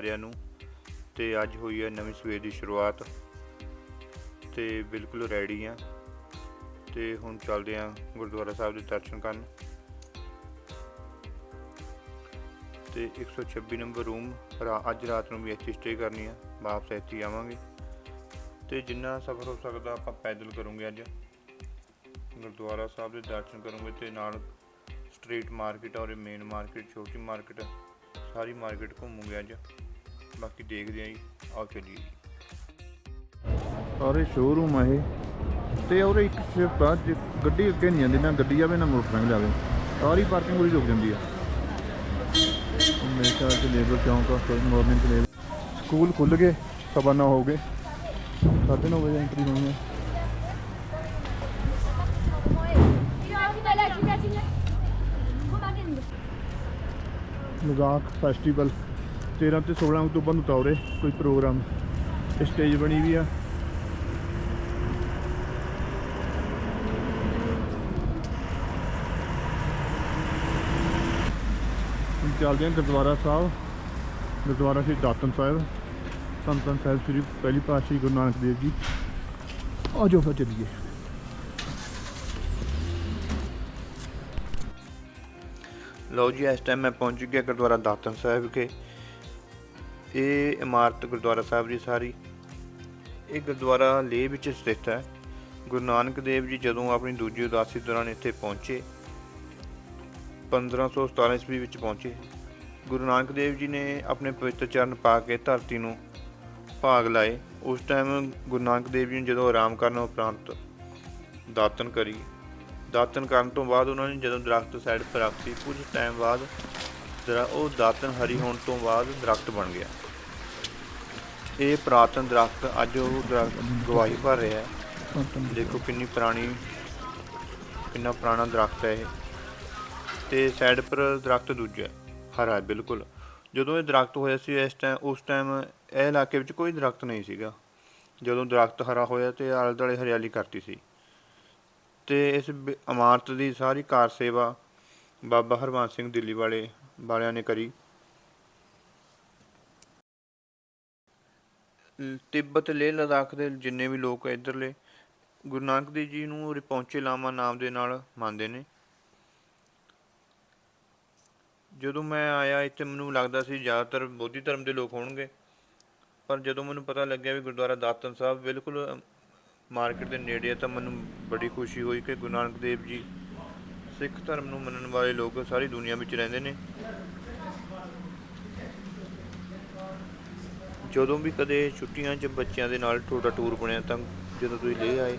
ਸਾਰਿਆਂ ਨੂੰ ਤੇ ਅੱਜ ਹੋਈ ਹੈ ਨਵੀਂ ਸਵੇਰ ਦੀ ਸ਼ੁਰੂਆਤ ਤੇ ਬਿਲਕੁਲ ਰੈਡੀ ਆ ਤੇ ਹੁਣ ਚੱਲਦੇ ਆ ਗੁਰਦੁਆਰਾ ਸਾਹਿਬ ਦੇ ਦਰਸ਼ਨ ਕਰਨ ਤੇ 126 ਨੰਬਰ ਰੂਮ ਅੱਜ ਰਾਤ ਨੂੰ ਵੀ ਇੱਥੇ ਸਟੇ ਕਰਨੀ ਆ, ਵਾਪਸ ਇੱਥੇ ਆਵਾਂਗੇ ਤੇ ਜਿੰਨਾ ਸਫ਼ਰ ਹੋ ਸਕਦਾ ਆਪਾਂ ਪੈਦਲ ਕਰੂੰਗੇ ਅੱਜ। ਗੁਰਦੁਆਰਾ ਸਾਹਿਬ ਦੇ ਦਰਸ਼ਨ ਕਰੂੰਗੇ ਤੇ ਨਾਲ ਸਟਰੀਟ ਮਾਰਕੀਟ ਔਰ ਮੇਨ ਮਾਰਕੀਟ ਛੋਟੀ ਮਾਰਕੀਟ ਸਾਰੀ ਮਾਰਕੀਟ ਘੁੰਮੂਗੇ ਅੱਜ। ਬਾਕੀ ਦੇਖਦੇ ਆਂ ਜੀ। ਆਓ ਚੱਲੀਏ ਸਾਰੇ ਸ਼ੋਰੂਮ ਆ ਇਹ। ਤੇ ਉਹਦੇ ਇੱਕ ਸ਼ਿਫਟ ਆ, ਜੇ ਗੱਡੀ ਅੱਗੇ ਨਹੀਂ ਜਾਂਦੀ, ਨਾ ਗੱਡੀ ਆਵੇ, ਨਾ ਮੋਟਰਸਾਈਕਲ ਆਵੇ। ਸਾਰੀ ਪਾਰਕਿੰਗ ਉਰੀ ਰੁਕ ਜਾਂਦੀ ਆ। ਮੇਰੇ ਖਿਆਲ ਚ ਲੇਬਰ ਚੌਂਕ ਆ ਮਾਰਨਿੰਗ ਚ ਲੇਬਰ ਸਕੂਲ ਖੁੱਲ ਗਏ, ਸਵਾ ਨੌ ਹੋ ਗਏ। ਸਾਢੇ ਨੌ ਵਜੇ ਐਂਟਰੀ ਹੋਣੀ ਹੈ ਲਦਾਖ ਫੈਸਟੀਵਲ 13 ਤੇ 16 ਅਕਤੂਬਰ ਨੂੰ ਤੌਰੇ ਕੋਈ ਪ੍ਰੋਗਰਾਮ ਸਟੇਜ ਬਣੀ ਵੀ ਆ। ਚੱਲਦੇ ਹਾਂ ਗੁਰਦੁਆਰਾ ਸਾਹਿਬ। ਗੁਰਦੁਆਰਾ ਸ੍ਰੀ ਦਾਤਨ ਸਾਹਿਬ। ਧੰਨ ਸਾਹਿਬ ਸ੍ਰੀ ਪਹਿਲੀ ਪਾਤਸ਼ਾਹੀ ਗੁਰੂ ਨਾਨਕ ਦੇਵ ਜੀ। ਆਜੋ ਫਿਰ ਚੱਲੀਏ। ਲਓ ਜੀ, ਇਸ ਟਾਈਮ ਮੈਂ ਪਹੁੰਚ ਗਿਆ ਗੁਰਦੁਆਰਾ ਦਾਤਨ ਸਾਹਿਬ ਵਿਖੇ। ਇਹ ਇਮਾਰਤ ਗੁਰਦੁਆਰਾ ਸਾਹਿਬ ਦੀ ਸਾਰੀ। ਇਹ ਗੁਰਦੁਆਰਾ ਲੇਹ ਵਿੱਚ ਸਥਿਤ ਹੈ। ਗੁਰੂ ਨਾਨਕ ਦੇਵ ਜੀ ਜਦੋਂ ਆਪਣੀ ਦੂਜੀ ਉਦਾਸੀ ਦੌਰਾਨ ਇੱਥੇ ਪਹੁੰਚੇ 1517 ਈਸਵੀ ਵਿੱਚ ਪਹੁੰਚੇ, ਗੁਰੂ ਨਾਨਕ ਦੇਵ ਜੀ ਨੇ ਆਪਣੇ ਪਵਿੱਤਰ ਚਰਨ ਪਾ ਕੇ ਧਰਤੀ ਨੂੰ ਭਾਗ ਲਾਏ। ਉਸ ਟਾਈਮ ਗੁਰੂ ਨਾਨਕ ਦੇਵ ਜੀ ਨੇ ਜਦੋਂ ਆਰਾਮ ਕਰਨ ਉਪਰੰਤ ਦਾਤਨ ਕਰੀ। ਦਾਤਨ ਕਰਨ ਤੋਂ ਬਾਅਦ ਉਹਨਾਂ ਨੇ ਜਦੋਂ ਦਰਖਤ ਸਾਈਡ ਪਰ ਰੱਖਤੀ ਕੁਝ ਟਾਈਮ ਬਾਅਦ ਜਰਾ ਉਹ ਦਾਤਨ ਹਰੀ ਹੋਣ ਤੋਂ ਬਾਅਦ ਦਰਖਤ ਬਣ ਗਿਆ। ਇਹ ਪੁਰਾਤਨ ਦਰਖਤ ਅੱਜ ਉਹ ਦਰਖਤ ਗਵਾਹੀ ਭਰ ਰਿਹਾ ਹੈ। ਦੇਖੋ ਕਿੰਨੀ ਪੁਰਾਣੀ, ਕਿੰਨਾ ਪੁਰਾਣਾ ਦਰਖਤ ਹੈ ਇਹ। ਤੇ ਸਾਈਡ ਪਰ ਦਰਖਤ ਦੂਜਾ ਹਰਾ ਹੈ, ਬਿਲਕੁਲ। ਜਦੋਂ ਇਹ ਦਰਖਤ ਹੋਇਆ ਸੀ, ਇਸ ਟਾਈਮ, ਉਸ ਟਾਈਮ ਇਹ ਇਲਾਕੇ ਵਿੱਚ ਕੋਈ ਦਰਖਤ ਨਹੀਂ ਸੀਗਾ। ਜਦੋਂ ਦਰਖਤ ਹਰਾ ਹੋਇਆ ਤੇ ਆਲੇ ਦੁਆਲੇ ਹਰਿਆਲੀ ਕਰਤੀ ਸੀ। ਤੇ ਇਸ ਬ- ਇਮਾਰਤ ਦੀ ਸਾਰੀ ਕਾਰ ਸੇਵਾ ਬਾਬਾ ਹਰਵੰਸ ਸਿੰਘ ਦਿੱਲੀ ਵਾਲੇ ਵਾਲਿਆਂ ਨੇ ਕਰੀ। ਤਿੱਬਤ ਲੇਹ ਲਦਾਖ ਦੇ ਜਿੰਨੇ ਵੀ ਲੋਕ ਇੱਧਰਲੇ, ਗੁਰੂ ਨਾਨਕ ਦੇਵ ਜੀ ਨੂੰ ਰਿਪੌਂਚੇ ਲਾਮਾ ਨਾਮ ਦੇ ਨਾਲ ਮੰਨਦੇ ਨੇ। ਜਦੋਂ ਮੈਂ ਆਇਆ ਇੱਥੇ ਮੈਨੂੰ ਲੱਗਦਾ ਸੀ ਜ਼ਿਆਦਾਤਰ ਬੋਧੀ ਧਰਮ ਦੇ ਲੋਕ ਹੋਣਗੇ, ਪਰ ਜਦੋਂ ਮੈਨੂੰ ਪਤਾ ਲੱਗਿਆ ਵੀ ਗੁਰਦੁਆਰਾ ਦਾਤਨ ਸਾਹਿਬ ਬਿਲਕੁਲ ਮਾਰਕੀਟ ਦੇ ਨੇੜੇ ਹੈ ਤਾਂ ਮੈਨੂੰ ਬੜੀ ਖੁਸ਼ੀ ਹੋਈ ਕਿ ਗੁਰੂ ਨਾਨਕ ਦੇਵ ਜੀ ਸਿੱਖ ਧਰਮ ਨੂੰ ਮੰਨਣ ਵਾਲੇ ਲੋਕ ਸਾਰੀ ਦੁਨੀਆ ਵਿੱਚ ਰਹਿੰਦੇ ਨੇ। ਜਦੋਂ ਵੀ ਕਦੇ ਛੁੱਟੀਆਂ 'ਚ ਬੱਚਿਆਂ ਦੇ ਨਾਲ ਤੁਹਾਡਾ ਟੂਰ ਬਣਿਆ ਤਾਂ ਜਦੋਂ ਤੁਸੀਂ ਲੈ ਆਏ,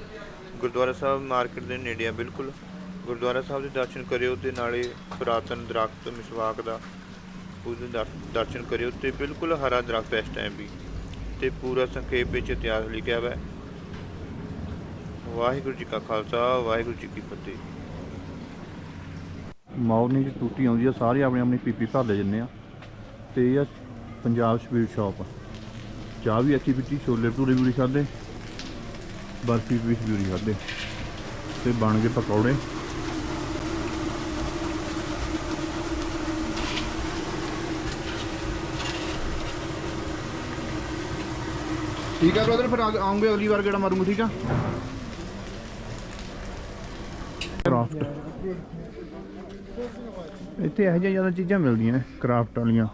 ਗੁਰਦੁਆਰਾ ਸਾਹਿਬ ਮਾਰਕੀਟ ਦੇ ਨੇੜੇ ਆ ਬਿਲਕੁਲ। ਗੁਰਦੁਆਰਾ ਸਾਹਿਬ ਦੇ ਦਰਸ਼ਨ ਕਰਿਓ ਤੇ ਨਾਲੇ ਪੁਰਾਤਨ ਦਰਖਤ ਮਿਸਵਾਕ ਦਾ ਉਹਦੇ ਦਰ- ਦਰਸ਼ਨ ਕਰਿਓ ਤੇ ਬਿਲਕੁਲ ਹਰਾ ਦਰਖਤ ਇਸ ਟਾਈਮ ਵੀ। ਤੇ ਪੂਰਾ ਸੰਖੇਪ ਵਿੱਚ ਇਤਿਹਾਸ ਲਿਖਿਆ ਹੋਇਆ ਹੈ ਵਾਹਿਗੁਰੂ ਜੀ ਕਾ ਖਾਲਸਾ, ਵਾਹਿਗੁਰੂ ਜੀ ਕੀ ਫਤਿਹ। ਮਾਰਨਿੰਗ ਚ ਟੂਟੀ ਆਉਂਦੀ ਆ, ਸਾਰੇ ਆਪਣੀ ਆਪਣੀ ਪੀਪੀ ਭਰ ਲੈ ਜੰਨੇ ਆ। ਤੇ ਇਹ ਆ ਪੰਜਾਬ ਸਵੀਟ ਸ਼ਾਪ। ਚਾਹ ਵੀ ਅੱਛੀ ਪੀਤੀ, ਛੋਲੇ ਭਟੂਰੇ ਵੀ ਖਾਦੇ ਬਰਫੀ ਵੀ ਵੀ ਖਾਦੇ ਤੇ ਬਣ ਗਏ ਪਕੌੜੇ। ਠੀਕ ਹੈ ਬ੍ਰਦਰ ਫਿਰ ਆਉਂਗੇ ਅਗਲੀ ਵਾਰ ਕਿਹੜਾ ਮਾਰੂੰਗਾ, ਠੀਕ ਆ ਕਰਾਫਟ ਇੱਥੇ ਇਹੋ ਜਿਹੀਆਂ ਜ਼ਿਆਦਾ ਚੀਜ਼ਾਂ ਮਿਲਦੀਆਂ ਨੇ ਕਰਾਫਟ ਵਾਲੀਆਂ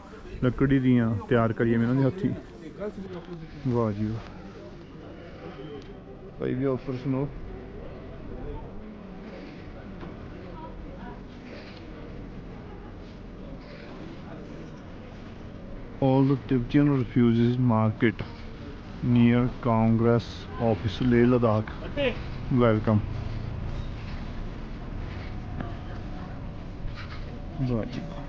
ਲੱਕੜੀ ਦੀਆਂ ਤਿਆਰ ਕਰੀਏ ਇਹਨਾਂ ਦੇ ਹੱਥੀ ਵਾਹ ਜੀ ਵਾਹ ਭਾਈ ਵੀ ਆਫਰ ਸੁਣੋ All the Tibetan refugees market near Congress office Leh Ladakh. Welcome. ਵਾਹ ਜੀ ਵਾਹ।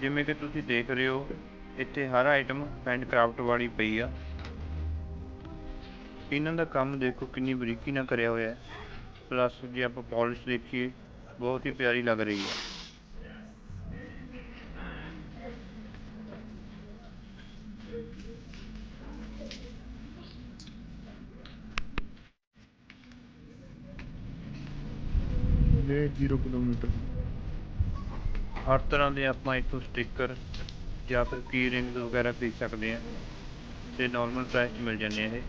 ਜਿਵੇਂ ਕਿ ਤੁਸੀਂ ਦੇਖ ਰਹੇ ਹੋ, ਇੱਥੇ ਹਰ ਆਈਟਮ ਹੈਂਡ ਕਰਾਫਟ ਵਾਲੀ ਪਈ ਆ। ਇਹਨਾਂ ਦਾ ਕੰਮ ਦੇਖੋ ਕਿੰਨੀ ਬਰੀਕੀ ਨਾਲ ਕਰਿਆ ਹੋਇਆ ਹੈ। ਪਲੱਸ ਜੇ ਆਪਾਂ ਪਾਲਿਸ਼ ਦੇਖੀਏ, ਬਹੁਤ ਹੀ ਪਿਆਰੀ ਲੱਗ ਰਹੀ ਹੈ। 0 ਕਿਲੋਮੀਟਰ ਹਰ ਤਰ੍ਹਾਂ ਦੇ ਆਪਾਂ ਇੱਥੋਂ ਸਟicker ਜਾਂ ਫਿਰ ਕੀ ਰਿੰਗਸ ਵਗੈਰਾ ਖਰੀਦ ਸਕਦੇ ਆ ਤੇ ਨਾਰਮਲ ਪ੍ਰਾਈਸ ਮਿਲ ਜਾਂਦੇ ਆ ਇਹ।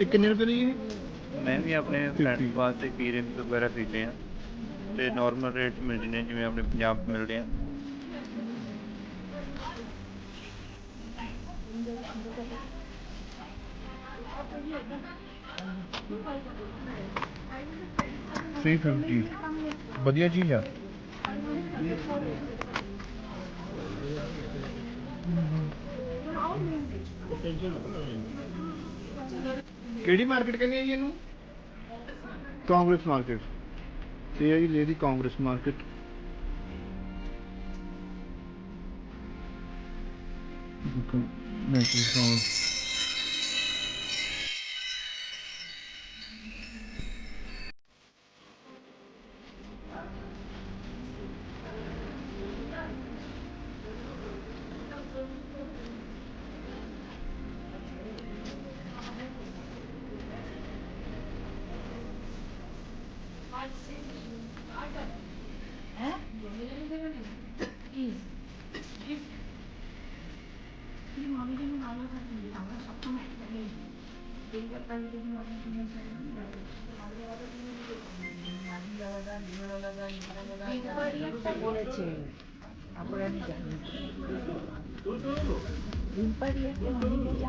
ਇਹ ਕਿੰਨੇ ਰੁਪਏ ਦੀ ਮੈਂ ਵੀ ਆਪਣੇ ਫਰੈਂਡ ਵਾਸਤੇ ਕੀ ਰਿੰਗਸ ਵਗੈਰਾ ਖਰੀਦੇ ਆ ਤੇ ਨਾਰਮਲ ਰੇਟ ਮਿਲ ਜਾਂਦੇ ਜਿਵੇਂ ਆਪਣੇ ਪੰਜਾਬ ਮਿਲਦੇ ਆ। 350 ਵਧੀਆ ਚੀਜ਼ ਆ। ਕਿਹੜੀ ਮਾਰਕੀਟ ਕਹਿੰਦੇ ਆ ਜੀ ਇਹਨੂੰ? Congress market. ਤੇ ਇਹ ਲੇਡੀ ਕਾਂਗਰਸ ਮਾਰਕੀਟ। ਮੈਂ ਕਿਹਾ।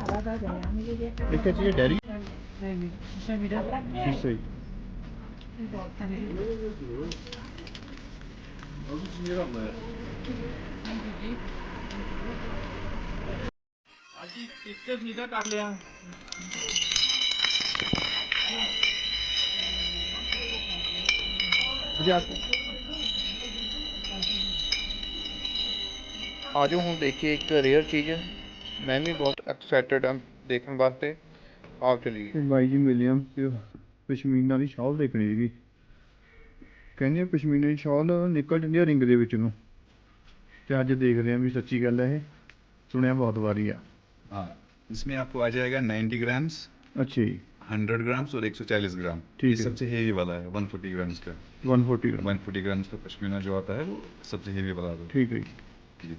আলাদা দেয় আমি যদি একটা आज हम देखिए एक रेयर चीज़ है। मैं भी बहुत एक्साइटेड हूँ देखने वास्ते। आप चलिए। भाई जी विलियम ਚਲੀਏ ਇਹ ਬਾਈ ਜੀ ਮਿਲਿਆ ਪਸ਼ਮੀਨਾ ਦੀ ਸ਼ਾਲ ਦੇਖਣੀ ਸੀਗੀ ਕਹਿੰਦੇ ਆ ਪਸ਼ਮੀਨਾ ਦੀ ਸ਼ਾਲ ਨਿਕਲ ਜਾਂਦੀ ਆ ਰਿੰਗ ਦੇ ਵਿੱਚ ਨੂੰ ਤੇ ਅੱਜ ਦੇਖਦੇ ਆਂ ਵੀ ਸੱਚੀ ਗੱਲ ਹੈ ਇਹ ਸੁਣਿਆ ਬਹੁਤ ਵਾਰੀ ਆ हाँ इसमें आपको आ जाएगा 90 ग्राम्स ਅੱਛਾ ਜੀ 100 ग्राम्स और 140 ग्राम ठीक ये है। सबसे हेवी वाला है 140 ग्राम्स का 140 ਗ੍ਰਾਮ 140 ग्राम्स का पश्मीना जो आता है वो सबसे हेवी वाला आता ਠੀਕ ਹੈ ਜੀ है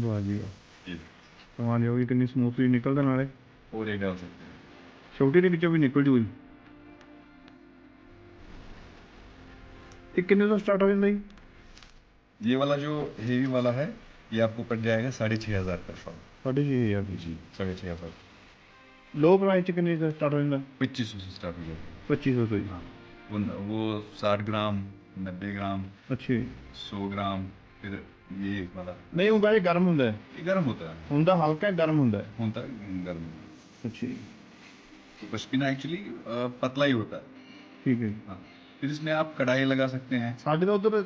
ਵਾਹ ਜੀ ਵਾਹ। जी ਕਮਾਲ ਹੋ ਗਈ ਕਿੰਨੀ ਸਮੂਥਲੀ ਨਿਕਲਦਾ ਨਾਲੇ ਉਹ ਨਹੀਂ ਡਾਲ ਸਕਦੇ ਛੋਟੀ ਦੇ ਵਿੱਚੋਂ ਵੀ ਨਿਕਲ ਜੂ ਇਹ कितने ਤੋਂ स्टार्ट हो ਜਾਂਦਾ ਜੀ ये वाला जो हेवी वाला है ये आपको पड़ जाएगा साढ़े छः हज़ार का फॉर्म ਸਾਢੇ ਛੇ ਹਜ਼ਾਰ ਦੀ जी साढ़े छः हज़ार ਲੋ ਪ੍ਰਾਈਸ ਚ ਕਿੰਨੇ ਦਾ ਸਟਾਰਟ ਹੋ ਜਾਂਦਾ पच्चीस सौ से स्टार्ट हो जाएगा 2500 ਤੋਂ ਜੀ वो- वो साठ ग्राम नब्बे ग्राम ਅੱਛਾ ਜੀ सौ ग्राम फिर ये वाला ਨਹੀਂ ਉਹ ਬਾਰੇ ਗਰਮ ਹੁੰਦਾ ਹੈ। ये गर्म होता है ਹੁੰਦਾ ਹਲਕਾ ਗਰਮ ਹੁੰਦਾ ਹੁਣ ਤਾਂ ਗਰਮ गर्म ਅੱਛਾ ਜੀ तो पश्मीना एक्चुअली पतला ही होता है ਠੀਕ ਹੈ ਜੀ। हाँ फिर इसमें आप कढ़ाई लगा सकते हैं ਸਾਡੇ ਤਾਂ ਉਧਰ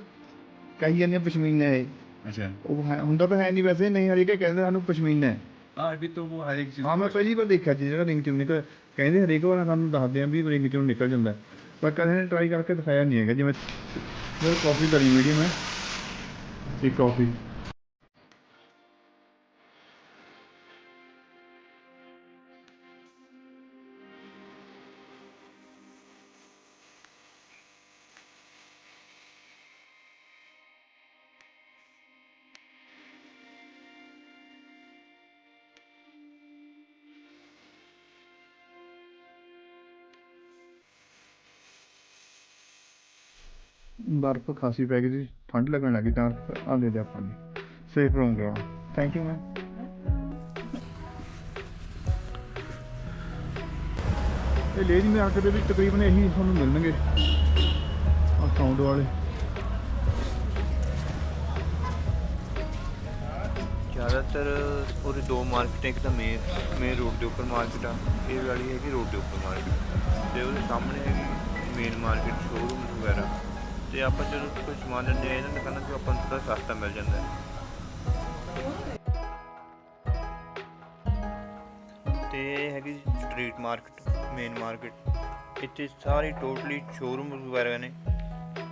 ਕਹੀ ਜਾਂਦੇ ਆ ਪਸ਼ਮੀਨਾ ਹੈ अच्छा ਉਹ ਹੈ- ਹੁੰਦਾ ਤਾਂ ਹੈ ਨਹੀਂ ਵੈਸੇ ਨਹੀਂ ਹਰੇਕ ਹੀ ਕਹਿੰਦੇ ਸਾਨੂੰ ਪਸ਼ਮੀਨਾ ਹੈ हाँ अभी तो वो हर एक चीज़ ਹਾਂ ਮੈਂ ਪਹਿਲੀ ਵਾਰ ਦੇਖਿਆ ਸੀ ਜਿਹੜਾ ਰਿੰਗ ਚੋਂ ਨਿਕਲ ਕਹਿੰਦੇ ਹਰੇਕ ਵਾਰ ਸਾਨੂੰ ਦੱਸਦੇ ਆ ਵੀ ਰਿੰਗ ਚੋਂ ਨਿਕਲ ਜਾਂਦਾ ਹੈ। ਪਰ ਕਦੇ ਨੇ ਟਰਾਈ ਕਰਕੇ ਦਿਖਾਇਆ ਨਹੀਂ ਹੈਗਾ ਜਿਵੇਂ ਮੇਰੇ ਕਾਫੀ ਕਰੀ ਮੀਡੀਅਮ ਹੈ ਇੱਕ ਕਾਫੀ ਬਰਫ਼ ਖਾਸੀ ਪੈ ਗਈ ਸੀ ਠੰਡ ਲੱਗਣ ਲੱਗੀ ਤਾਂ ਆ ਲੈ ਦੇ ਆਪਾਂ ਨੇ ਸੇਫ ਰਹੂੰਗਾ ਥੈਂਕ ਯੂ ਮੈਮ ਇਹ ਲੇਡੀ ਮਾਰਕੀਟ ਦੇ ਵਿੱਚ ਤਕਰੀਬਨ ਇਹੀ ਤੁਹਾਨੂੰ ਮਿਲਣਗੇ ਆ ਸਾਊਂਡ ਵਾਲੇ। ਜ਼ਿਆਦਾਤਰ ਉਹਦੇ ਦੋ ਮਾਰਕੀਟ ਇੱਕ ਤਾਂ ਮੇਨ ਮੇਨ ਰੋਡ ਦੇ ਉੱਪਰ ਮਾਰਕੀਟ ਆ, ਇਹ ਵਾਲੀ ਹੈਗੀ ਰੋਡ ਦੇ ਉੱਪਰ ਮਾਰਕੀਟ ਤੇ ਉਹਦੇ ਸਾਹਮਣੇ ਹੈਗੀ ਮੇਨ ਮਾਰਕੀਟ ਸ਼ੋਰੂਮ ਵਗੈਰਾ। ਤੇ ਆਪਾਂ ਜਦੋਂ ਕੋਈ ਸਮਾਨ ਲੈਂਦੇ ਆ ਇਹਨਾਂ ਦੁਕਾਨਾਂ ਤੋਂ ਆਪਾਂ ਨੂੰ ਥੋੜਾ ਸਸਤਾ ਮਿਲ ਜਾਂਦਾ ਹੈ। ਤੇ ਇਹ ਹੈਗੀ ਸਟਰੀਟ ਮਾਰਕੀਟ, ਮੇਨ ਮਾਰਕੀਟ। ਇੱਥੇ ਸਾਰੇ ਟੋਟਲੀ ਸ਼ੋਰੂਮ ਵਗੈਰਾ ਨੇ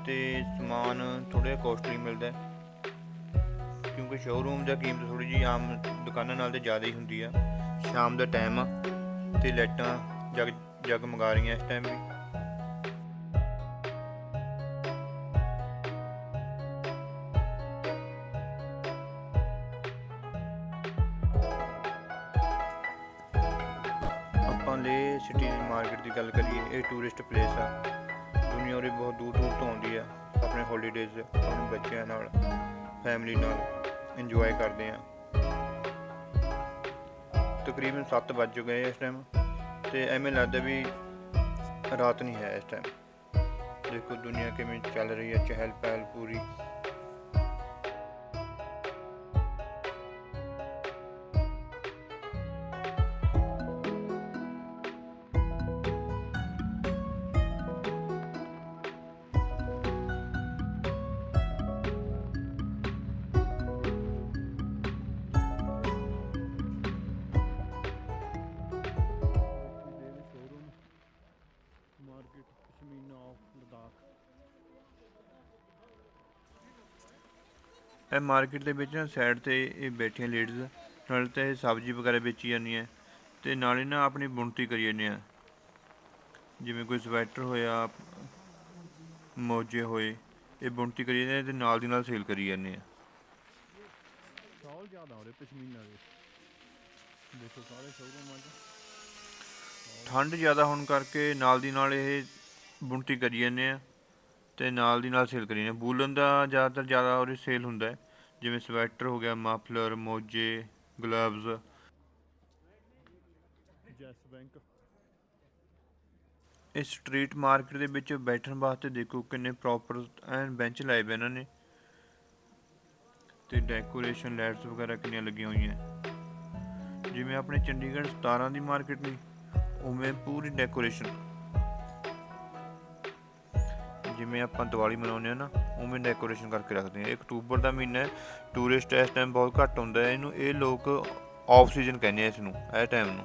ਤੇ ਸਮਾਨ ਥੋੜਾ ਕੋਸਟਲੀ ਮਿਲਦਾ ਹੈ। ਕਿਉਂਕਿ ਸ਼ੋਰੂਮ ਦਾ ਕੀਮਤ ਥੋੜੀ ਜਿਹੀ ਆਮ ਦੁਕਾਨਾਂ ਨਾਲ ਤੇ ਜ਼ਿਆਦਾ ਹੀ ਹੁੰਦੀ ਆ। ਸ਼ਾਮ ਦਾ ਟਾਈਮ ਆ ਤੇ ਲਾਈਟਾਂ ਜਗ ਜਗ ਜਗਮਗਾ ਰਹੀਆਂ ਇਸ ਟਾਈਮ ਵੀ। ਟੂਰਿਸਟ ਪਲੇਸ ਆ। ਦੁਨੀਆ ਉਰੇ ਬਹੁਤ ਦੂਰ ਦੂਰ ਤੋਂ ਆਉਂਦੀ ਆ, ਆਪਣੇ ਹੌਲੀਡੇਜ਼ ਆਪਣੇ ਬੱਚਿਆਂ ਨਾਲ ਫੈਮਿਲੀ ਨਾਲ ਇੰਜੋਏ ਕਰਦੇ ਆ। ਤਕਰੀਬਨ 7 ਵੱਜ ਗਏ ਇਸ ਟਾਈਮ ਤੇ ਐਵੇਂ ਲੱਗਦਾ ਵੀ ਰਾਤ ਨਹੀਂ ਹੈ ਇਸ ਟਾਈਮ ਦੇਖੋ ਦੁਨੀਆ ਕਿਵੇਂ ਚੱਲ ਰਹੀ ਹੈ ਚਹਿਲ ਪਹਿਲ ਪੂਰੀ। ਇਹ ਮਾਰਕੀਟ ਦੇ ਵਿੱਚ ਨਾ ਸਾਈਡ ਤੇ ਇਹ ਬੈਠੀਆਂ ਲੇਡੀਜ਼ ਨਾਲ ਤੇ ਇਹ ਸਬਜ਼ੀ ਵਗੈਰਾ ਵੇਚੀ ਜਾਂਦੀਆਂ ਤੇ ਨਾਲੇ ਨਾ ਆਪਣੀ ਬੁਣਤੀ ਕਰੀ ਜਾਂਦੇ ਆ। ਜਿਵੇਂ ਕੋਈ ਸਵੈਟਰ ਹੋਇਆ ਮੋਜੇ ਹੋਏ ਇਹ ਬੁਣਤੀ ਕਰੀ ਜਾਂਦੇ ਤੇ ਨਾਲ ਦੀ ਨਾਲ ਸੇਲ ਕਰੀ ਜਾਂਦੇ ਆ। ਸ਼ਾਲ ਜ਼ਿਆਦਾ ਹੋ ਰਹੇ ਪਸ਼ਮੀਨਾ ਦੇ। ਦੇਖੋ ਸਾਰੇ ਸ਼ੋਰੂਮਾਂ 'ਚ ਠੰਡ ਜ਼ਿਆਦਾ ਹੋਣ ਕਰਕੇ ਨਾਲ ਦੀ ਨਾਲ ਇਹ ਬੁਣਤੀ ਕਰੀ ਜਾਂਦੇ ਆ। ਤੇ ਨਾਲ ਦੀ ਨਾਲ ਸੇਲ ਕਰੀ ਆ ਬੂਲਨ ਦਾ ਜ਼ਿਆਦਾਤਰ ਜ਼ਿਆਦਾ ਉਹਦੇ ਸੇਲ ਹੁੰਦਾ ਹੈ। ਜਿਵੇਂ ਸਵੈਟਰ ਹੋ ਗਿਆ ਮਫਲਰ ਮੋਜੇ ਗਲਵਜ਼ ਜੈਸ ਬੈਂਕ ਇਸ ਸਟਰੀਟ ਮਾਰਕੀਟ ਦੇ ਵਿੱਚ ਬੈਠਣ ਵਾਸਤੇ ਦੇਖੋ ਕਿੰਨੇ ਪ੍ਰੋਪਰ ਐਨ ਬੈਂਚ ਲਾਏ ਪਏ ਇਹਨਾਂ ਨੇ। ਤੇ ਡੈਕੋਰੇਸ਼ਨ ਲਾਈਟਸ ਵਗੈਰਾ ਕਿੰਨੀਆਂ ਲੱਗੀਆਂ ਹੋਈਆਂ। ਜਿਵੇਂ ਆਪਣੇ ਚੰਡੀਗੜ੍ਹ 17 ਦੀ ਮਾਰਕੀਟ ਨਹੀਂ ਉਵੇਂ ਪੂਰੀ ਡੈਕੋਰੇਸ਼ਨ ਜਿਵੇਂ ਆਪਾਂ ਦੀਵਾਲੀ ਮਨਾਉਂਦੇ ਆ ਨਾ ਉਵੇਂ ਡੈਕੋਰੇਸ਼ਨ ਕਰਕੇ ਰੱਖਦੇ ਆ ਇਹ ਅਕਤੂਬਰ ਦਾ ਮਹੀਨਾ ਹੈ ਟੂਰਿਸਟ ਇਸ ਟਾਈਮ ਬਹੁਤ ਘੱਟ ਹੁੰਦਾ ਹੈ ਇਹਨੂੰ ਇਹ ਲੋਕ ਆਫ ਸੀਜ਼ਨ ਕਹਿੰਦੇ ਆ ਇਸ ਨੂੰ ਇਹ ਟਾਈਮ ਨੂੰ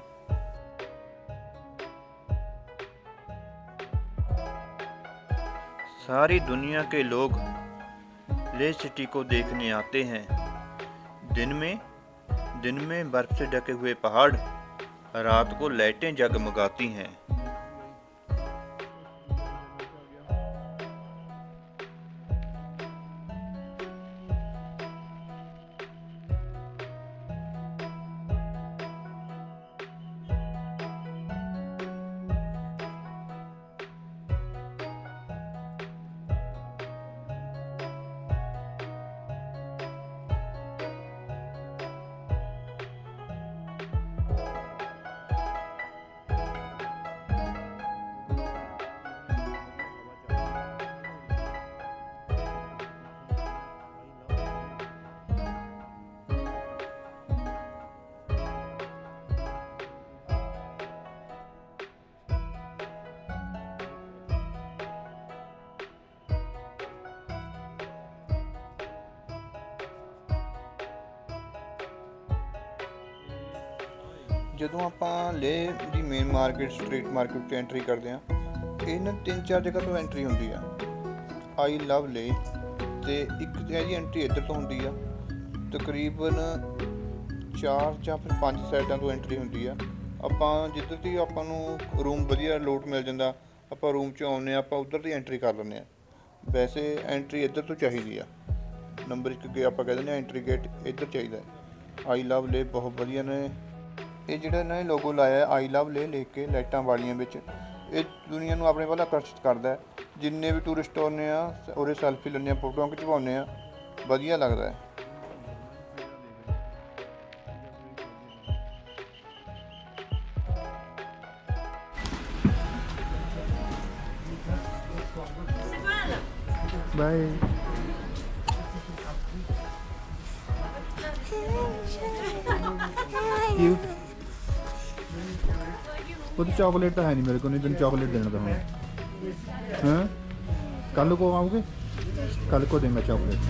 सारी दुनिया के लोग ले सिटी को देखने आते हैं दिन में दिन में बर्फ से ढके हुए पहाड़ रात को लाइटें जगमगाती हैं ਜਦੋਂ ਆਪਾਂ ਲੇਹ ਦੀ ਮੇਨ ਮਾਰਕੀਟ ਸਟਰੀਟ ਮਾਰਕੀਟ 'ਤੇ ਐਂਟਰੀ ਕਰਦੇ ਆ ਇਹਨਾਂ ਤਿੰਨ ਚਾਰ ਜਗ੍ਹਾ ਤੋਂ ਐਂਟਰੀ ਹੁੰਦੀ ਆ। ਆਈ ਲਵ ਲੇ ਤੇ ਇੱਕ ਤੇ ਇਹਦੀ ਐਂਟਰੀ ਇੱਧਰ ਤੋਂ ਹੁੰਦੀ ਆ। ਤਕਰੀਬਨ ਚਾਰ ਜਾਂ ਫਿਰ ਪੰਜ ਸਾਈਡਾਂ ਤੋਂ ਐਂਟਰੀ ਹੁੰਦੀ ਆ। ਆਪਾਂ ਜਿੱਧਰ ਦੀ ਆਪਾਂ ਨੂੰ ਰੂਮ ਵਧੀਆ ਲੋਟ ਮਿਲ ਜਾਂਦਾ, ਆਪਾਂ ਰੂਮ 'ਚ ਆਉਂਦੇ ਆ ਆਪਾਂ ਉੱਧਰ ਦੀ ਐਂਟਰੀ ਕਰ ਲੈਂਦੇ ਆ ਵੈਸੇ ਐਂਟਰੀ ਇੱਧਰ ਤੋਂ ਚਾਹੀਦੀ ਆ। ਨੰਬਰ 1 ਅੱਗੇ ਆਪਾਂ ਕਹਿੰਦੇ ਨੇ ਐਂਟਰੀ ਗੇਟ ਇੱਧਰ ਚਾਹੀਦਾ ਆਈ ਲਵ ਲੇ ਬਹੁਤ ਵਧੀਆ ਨੇ। ਇਹ ਜਿਹੜਾ ਇਹਨਾਂ ਨੇ ਲੋਗੋ ਲਾਇਆ ਹੈ ਆਈ ਲਵ ਲੇ ਲਿਖ ਕੇ ਲਾਈਟਾਂ ਵਾਲੀਆਂ ਵਿੱਚ ਇਹ ਦੁਨੀਆ ਨੂੰ ਆਪਣੇ ਵੱਲ ਆਕਰਸ਼ਿਤ ਕਰਦਾ ਹੈ। ਜਿੰਨੇ ਵੀ ਟੂਰਿਸਟ ਆਉਂਦੇ ਆ ਉਹਦੇ ਸੈਲਫੀ ਲੈਂਦੇ ਆ ਫੋਟੋਆਂ ਖਿਚਵਾਉਂਦੇ ਆ ਵਧੀਆ ਲੱਗਦਾ ਹੈ। ਬਾਏ ਕਿਊਟ ਉਹ ਚਾਕਲੇਟ ਤਾਂ ਹੈ ਨਹੀਂ ਮੇਰੇ ਕੋਲ ਨਹੀਂ ਤੈਨੂੰ ਚਾਕਲੇਟ ਦੇਣਾ ਤਾਂ ਹੁਣ ਹਾਂ ਕੱਲ को आओगे कल को देंगे चॉकलेट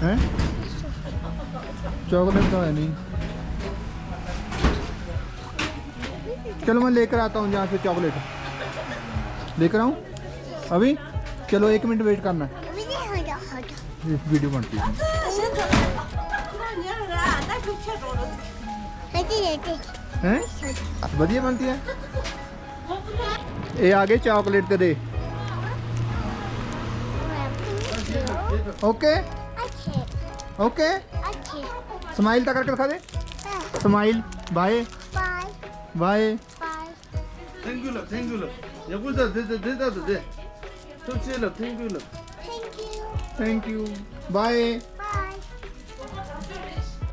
हैं चॉकलेट तो है नहीं चलो मैं लेकर आता हूँ यहाँ से चॉकलेट लेकर आऊँ अभी चलो एक मिनट वेट करना ये वीडियो बनती है हैं ਵਧੀਆ ਬਣਦੀ ਹੈ ਇਹ ਆ ਗਏ ਚਾਕਲੇਟ ਤੇਰੇ ਓਕੇ ਓਕੇ ਸਮਾਈਲ ਤਾਂ ਕਰਕੇ ਦਿਖਾ ਦੇ smile bye bye Thank you, love. Thank you, love. Ya gusta, de, de, de, de, de. Thank you, love. Thank you, love. Thank you bye